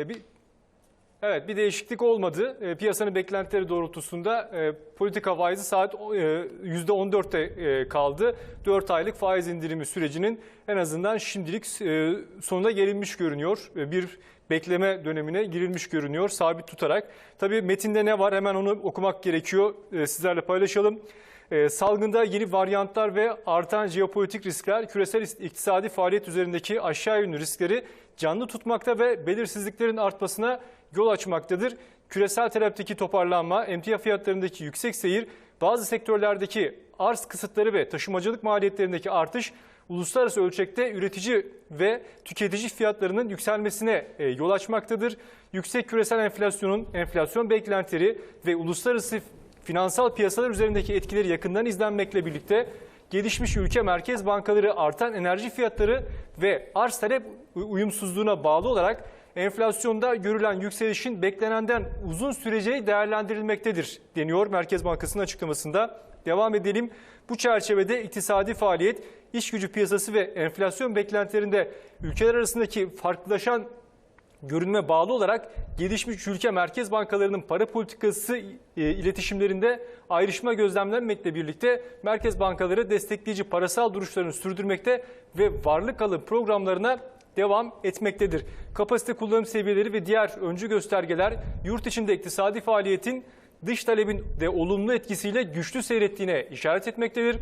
E, Bir, evet bir değişiklik olmadı. E, piyasanın beklentileri doğrultusunda e, politika faizi saat e, %14'te e, kaldı. 4 aylık faiz indirimi sürecinin en azından şimdilik e, sonuna gelinmiş görünüyor. E, bir bekleme dönemine girilmiş görünüyor sabit tutarak. Tabii metinde ne var hemen onu okumak gerekiyor. E, sizlerle paylaşalım. E, salgında yeni varyantlar ve artan jeopolitik riskler küresel iktisadi faaliyet üzerindeki aşağı yönlü riskleri canlı tutmakta ve belirsizliklerin artmasına yol açmaktadır. Küresel taraftaki toparlanma, emtia fiyatlarındaki yüksek seyir, bazı sektörlerdeki arz kısıtları ve taşımacılık maliyetlerindeki artış uluslararası ölçekte üretici ve tüketici fiyatlarının yükselmesine e, yol açmaktadır. Yüksek küresel enflasyonun enflasyon beklentileri ve uluslararası finansal piyasalar üzerindeki etkileri yakından izlenmekle birlikte gelişmiş ülke merkez bankaları artan enerji fiyatları ve arz talep uyumsuzluğuna bağlı olarak enflasyonda görülen yükselişin beklenenden uzun süreceği değerlendirilmektedir deniyor Merkez Bankası'nın açıklamasında. Devam edelim. Bu çerçevede iktisadi faaliyet, iş gücü piyasası ve enflasyon beklentilerinde ülkeler arasındaki farklılaşan görünme bağlı olarak gelişmiş ülke merkez bankalarının para politikası e, iletişimlerinde ayrışma gözlemlenmekle birlikte merkez bankaları destekleyici parasal duruşlarını sürdürmekte ve varlık alım programlarına devam etmektedir. Kapasite kullanım seviyeleri ve diğer öncü göstergeler yurt içinde iktisadi faaliyetin dış talebin de olumlu etkisiyle güçlü seyrettiğine işaret etmektedir.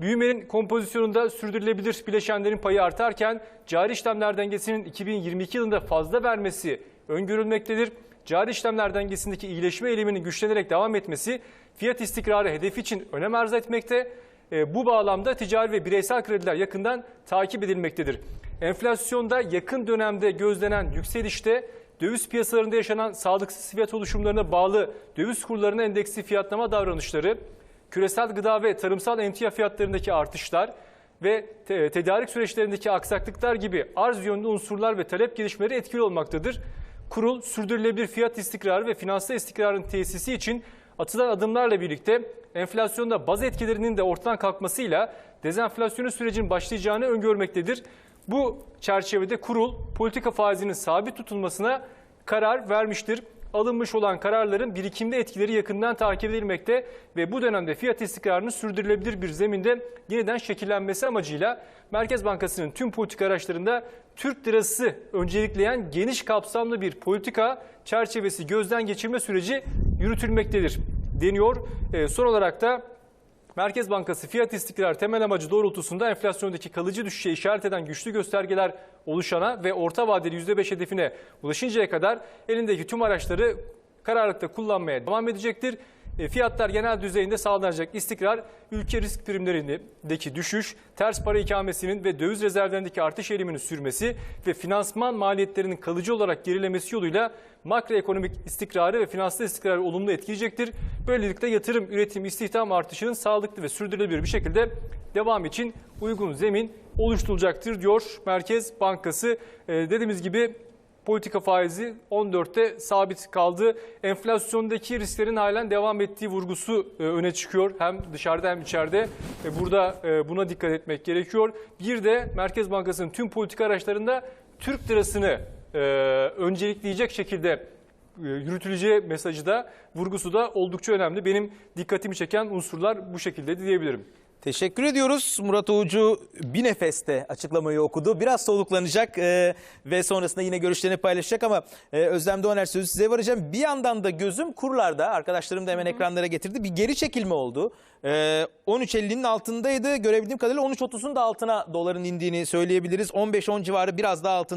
Büyümenin kompozisyonunda sürdürülebilir bileşenlerin payı artarken cari işlemler dengesinin 2022 yılında fazla vermesi öngörülmektedir. Cari işlemler dengesindeki iyileşme eğiliminin güçlenerek devam etmesi fiyat istikrarı hedefi için önem arz etmekte. E, Bu bağlamda ticari ve bireysel krediler yakından takip edilmektedir. Enflasyonda yakın dönemde gözlenen yükselişte döviz piyasalarında yaşanan sağlıksız fiyat oluşumlarına bağlı döviz kurlarına endeksli fiyatlama davranışları, küresel gıda ve tarımsal emtia fiyatlarındaki artışlar ve te- tedarik süreçlerindeki aksaklıklar gibi arz yönlü unsurlar ve talep gelişmeleri etkili olmaktadır. Kurul sürdürülebilir fiyat istikrarı ve finansal istikrarın tesisi için atılan adımlarla birlikte enflasyonda baz etkilerinin de ortadan kalkmasıyla dezenflasyonu sürecin başlayacağını öngörmektedir. Bu çerçevede kurul politika faizinin sabit tutulmasına karar vermiştir. Alınmış olan kararların birikimde etkileri yakından takip edilmekte ve bu dönemde fiyat istikrarının sürdürülebilir bir zeminde yeniden şekillenmesi amacıyla Merkez Bankası'nın tüm politika araçlarında Türk lirası öncelikleyen geniş kapsamlı bir politika çerçevesi gözden geçirme süreci yürütülmektedir deniyor. Ee, son olarak da Merkez Bankası fiyat istikrar temel amacı doğrultusunda enflasyondaki kalıcı düşüşe işaret eden güçlü göstergeler oluşana ve orta vadeli %5 hedefine ulaşıncaya kadar elindeki tüm araçları kararlılıkla kullanmaya devam edecektir. E, Fiyatlar genel düzeyinde sağlanacak istikrar, ülke risk primlerindeki düşüş, ters para ikamesinin ve döviz rezervlerindeki artış eğiliminin sürmesi ve finansman maliyetlerinin kalıcı olarak gerilemesi yoluyla makroekonomik istikrarı ve finansal istikrarı olumlu etkileyecektir. Böylelikle yatırım, üretim, istihdam artışının sağlıklı ve sürdürülebilir bir şekilde devam için uygun zemin oluşturulacaktır diyor Merkez Bankası. E, dediğimiz gibi politika faizi 14'te sabit kaldı. Enflasyondaki risklerin halen devam ettiği vurgusu e, öne çıkıyor. Hem dışarıda hem içeride. E, Burada e, buna dikkat etmek gerekiyor. Bir de Merkez Bankası'nın tüm politika araçlarında Türk lirasını öncelikleyecek şekilde yürütüleceği mesajı da vurgusu da oldukça önemli. Benim dikkatimi çeken unsurlar bu şekilde diyebilirim. Teşekkür ediyoruz. Murat Oğucu bir nefeste açıklamayı okudu. Biraz soluklanacak e, ve sonrasında yine görüşlerini paylaşacak ama e, Özlem Doğaner sözü size varacağım. Bir yandan da gözüm kurlarda. Arkadaşlarım da hemen ekranlara getirdi. Bir geri çekilme oldu. E, 13.50'nin altındaydı. Görebildiğim kadarıyla 13.30'un da altına doların indiğini söyleyebiliriz. 15-10 civarı biraz daha altında.